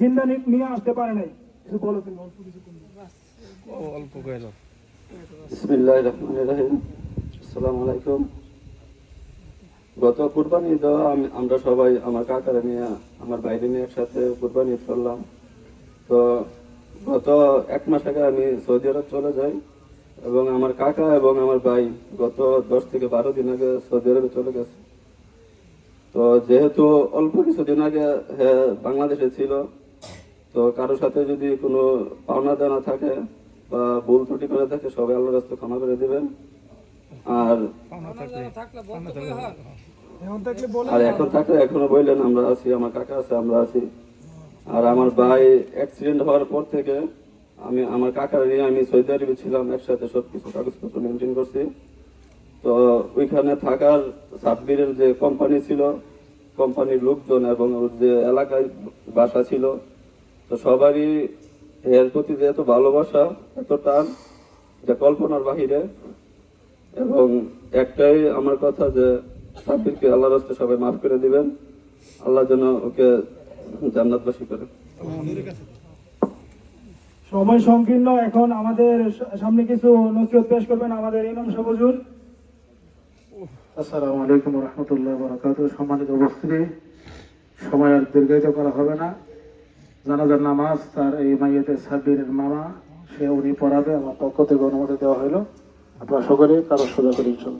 জিন্দা নিয়ে আসতে পারে নাই। কিছু বলো তুমি অল্প কিছু অল্প রহিম। আসসালামু আলাইকুম। গত কুরবানি ঈদ আমি আমরা সবাই আমার কাকারা নিয়ে আমার বাইরে নিয়ে একসাথে কুরবানি ঈদ করলাম। তো গত এক মাস আগে আমি সৌদি আরব চলে যাই এবং আমার কাকা এবং আমার ভাই গত দশ থেকে বারো দিন আগে সৌদি আরবে চলে গেছে। তো যেহেতু অল্প কিছুদিন আগে হ্যাঁ বাংলাদেশে ছিল তো কারোর সাথে যদি কোনো পাওনা দানা থাকে বা ভুল ত্রুটি করে থাকে সবাই আল্লাহর রাস্তায় ক্ষমা করে দেবেন। আর এখন থাকলে বলে আর এখন থাকলে এখনও বললেন আমরা আছি আমার কাকা আছে আমরা আছি। আর আমার ভাই অ্যাক্সিডেন্ট হওয়ার পর থেকে আমি আমার কাকার নিয়ে আমি সৌদি আরবে ছিলাম একসাথে সব কিছু কাগজপত্র মেনটেন করছি। তো ওইখানে থাকার সাব্বিরের যে কোম্পানি ছিল কোম্পানির লোকজন এবং যে এলাকায় বাসা ছিল, তো সবারই এর প্রতি যে এত ভালোবাসা, এত টান যা কল্পনার বাহিরে। এবং একটাই আমার কথা যে, সাব্বিরকে আল্লাহর রাস্তায় সবাই মাফ করে দিবেন। আল্লাহ যেন ওকে জান্নাতবাসী করে। সময় সংকীর্ণ, এখন আমাদের সামনে কিছু নসিহত পেশ করবেন আমাদের ইমাম সবজুর আসসালামু আলাইকুম রহমতুল্লাহ বরাকাত সম্মানিত উপস্থিতি। সময় আর দীর্ঘায়িত করা হবে না। জানাজার নামাজ তার এই মাইয়েতে সাব্বিরের মামা, সে উনি পড়াবে। আমার পক্ষ থেকে অনুমতি দেওয়া হলো আপনারা সকলে কারও সোজা করে